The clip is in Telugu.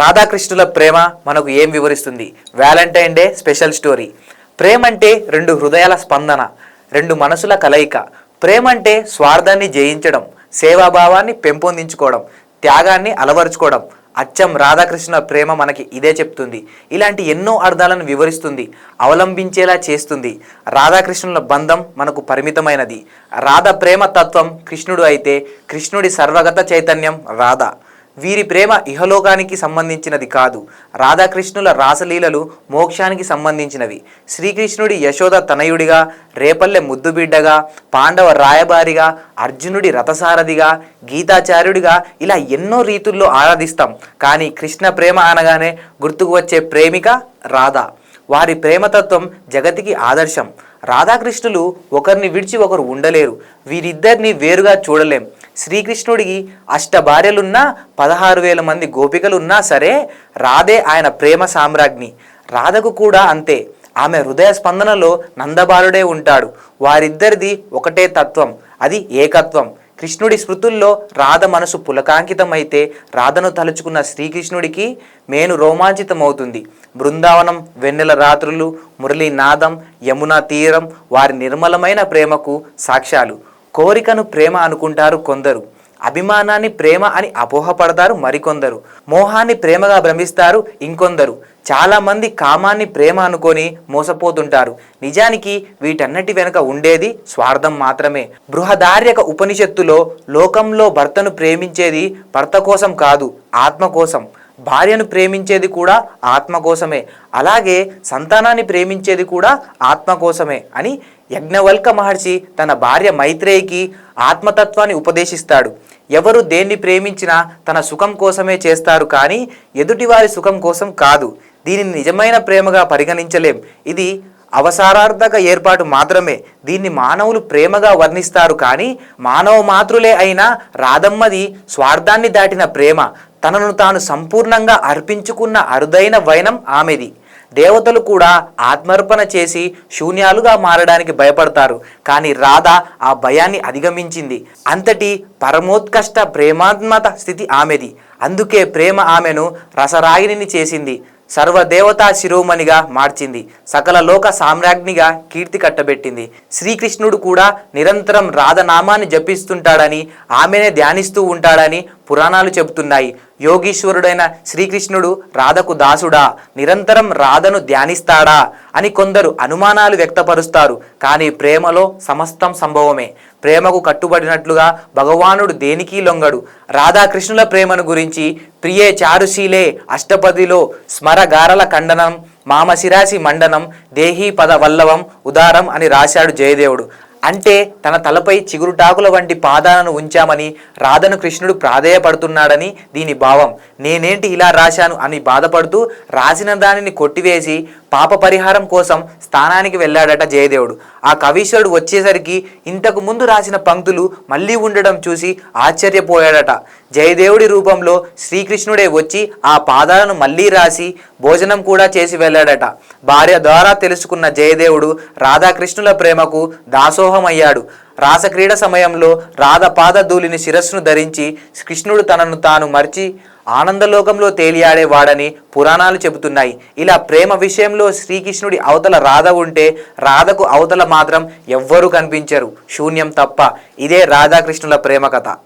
రాధాకృష్ణుల ప్రేమ మనకు ఏం వివరిస్తుంది? వ్యాలంటైన్ డే స్పెషల్ స్టోరీ ప్రేమ అంటే రెండు హృదయాల స్పందన రెండు మనసుల కలయిక. ప్రేమ అంటే స్వార్థాన్ని జయించడం సేవాభావాన్ని పెంపొందించుకోవడం త్యాగాన్ని అలవరుచుకోవడం. అచ్చం రాధాకృష్ణ ప్రేమ మనకి ఇదే చెప్తుంది. ఇలాంటి ఎన్నో అర్థాలను వివరిస్తుంది అవలంబించేలా చేస్తుంది. రాధాకృష్ణుల బంధం మనకు పరిమితమైనది. రాధ ప్రేమ తత్వం కృష్ణుడు అయితే కృష్ణుడి సర్వగత చైతన్యం రాధ. వీరి ప్రేమ ఇహలోకానికి సంబంధించినది కాదు. రాధాకృష్ణుల రాసలీలలు మోక్షానికి సంబంధించినవి. శ్రీకృష్ణుడి యశోద తనయుడిగా రేపల్లె ముద్దుబిడ్డగా పాండవ రాయబారిగా అర్జునుడి రథసారథిగా గీతాచార్యుడిగా ఇలా ఎన్నో రీతుల్లో ఆరాధిస్తాం. కానీ కృష్ణ ప్రేమ అనగానే గుర్తుకు వచ్చే ప్రేమిక రాధ. వారి ప్రేమతత్వం జగతికి ఆదర్శం. రాధాకృష్ణులు ఒకరిని విడిచి ఒకరు ఉండలేరు. వీరిద్దరిని వేరుగా చూడలేం. శ్రీకృష్ణుడికి అష్ట భార్యలున్నా పదహారు వేల మంది గోపికలున్నా సరే రాధే ఆయన ప్రేమ సామ్రాజ్ఞి. రాధకు కూడా అంతే. ఆమె హృదయ స్పందనలో నందబాలుడే ఉంటాడు. వారిద్దరిది ఒకటే తత్వం అది ఏకత్వం. కృష్ణుడి స్మృతుల్లో రాధ మనసు పులకాంకితమైతే రాధను తలుచుకున్న శ్రీకృష్ణుడికి మేను రోమాంచితమవుతుంది. బృందావనం వెన్నెల రాత్రులు మురళీనాదం యమునా తీరం వారి నిర్మలమైన ప్రేమకు సాక్ష్యాలు. కోరికను ప్రేమ అనుకుంటారు కొందరు. అభిమానాన్ని ప్రేమ అని అపోహపడతారు మరికొందరు. మోహాన్ని ప్రేమగా భ్రమిస్తారు ఇంకొందరు. చాలామంది కామాన్ని ప్రేమ అనుకొని మోసపోతుంటారు. నిజానికి వీటన్నిటి వెనుక ఉండేది స్వార్థం మాత్రమే. బృహదార్యక ఉపనిషత్తులో లోకంలో భర్తను ప్రేమించేది భర్త కోసం కాదు ఆత్మ కోసం. భార్యను ప్రేమించేది కూడా ఆత్మ కోసమే. అలాగే సంతానాన్ని ప్రేమించేది కూడా ఆత్మ కోసమే అని యజ్ఞవల్క మహర్షి తన భార్య మైత్రేయికి ఆత్మతత్వాన్ని ఉపదేశిస్తాడు. ఎవరు దేన్ని ప్రేమించినా తన సుఖం కోసమే చేస్తారు కానీ ఎదుటివారి సుఖం కోసం కాదు. దీనిని నిజమైన ప్రేమగా పరిగణించలేం. ఇది అవసరార్థక ఏర్పాటు మాత్రమే. దీన్ని మానవులు ప్రేమగా వర్ణిస్తారు కానీ మానవ మాతృలే అయినా రాధమ్మది స్వార్థాన్ని దాటిన ప్రేమ. తనను తాను సంపూర్ణంగా అర్పించుకున్న అరుదైన వైనం ఆమెది. దేవతలు కూడా ఆత్మర్పణ చేసి శూన్యాలుగా మారడానికి భయపడతారు. కానీ రాధ ఆ భయాన్ని అధిగమించింది. అంతటి పరమోత్కష్ట ప్రేమాత్మత స్థితి ఆమెది. అందుకే ప్రేమ ఆమెను రసరాగిని చేసింది. సర్వదేవతా శిరోమణిగా మార్చింది. సకల లోక సామ్రాజ్ఞిగా కీర్తి కట్టబెట్టింది. శ్రీకృష్ణుడు కూడా నిరంతరం రాధనామాన్ని జపిస్తుంటాడని ఆమెనే ధ్యానిస్తూ ఉంటాడని పురాణాలు చెబుతున్నాయి. యోగీశ్వరుడైన శ్రీకృష్ణుడు రాధకు దాసుడా నిరంతరం రాధను ధ్యానిస్తాడా అని కొందరు అనుమానాలు వ్యక్తపరుస్తారు. కానీ ప్రేమలో సమస్తం సంభవమే. ప్రేమకు కట్టుబడినట్లుగా భగవానుడు దేనికి లొంగడు. రాధాకృష్ణుల ప్రేమను గురించి ప్రియే చారుశీలే అష్టపదిలో స్మరగారల ఖండనం మామశిరాసి మండనం దేహీ పద వల్లవం ఉదారం అని రాశాడు జయదేవుడు. అంటే తన తలపై చిగురుటాకుల వంటి పాదాలను ఉంచామని రాధను కృష్ణుడు ప్రాధేయపడుతున్నాడని దీని భావం. నేనేంటి ఇలా రాశాను అని బాధపడుతూ రాసిన దానిని కొట్టివేసి పాప పరిహారం కోసం స్థానానికి వెళ్ళాడట జయదేవుడు. ఆ కవీశ్వరుడు వచ్చేసరికి ఇంతకు ముందు రాసిన పంక్తులు మళ్ళీ ఉండడం చూసి ఆశ్చర్యపోయాడట. జయదేవుడి రూపంలో శ్రీకృష్ణుడే వచ్చి ఆ పాదాలను మళ్ళీ రాసి భోజనం కూడా చేసి వెళ్ళాడట. భార్య ద్వారా తెలుసుకున్న జయదేవుడు రాధాకృష్ణుల ప్రేమకు దాసోహమయ్యాడు. రాసక్రీడ సమయంలో రాధపాద ధూళిని శిరస్సును ధరించి కృష్ణుడు తనను తాను మరిచి ఆనందలోకంలో తేలియాడేవాడని పురాణాలు చెబుతున్నాయి. ఇలా ప్రేమ విషయంలో శ్రీకృష్ణుడి అవతల రాధ ఉంటే రాధకు అవతల మాత్రం ఎవ్వరూ కనిపించరు. శూన్యం తప్ప ఇదే రాధాకృష్ణుల ప్రేమ కథ.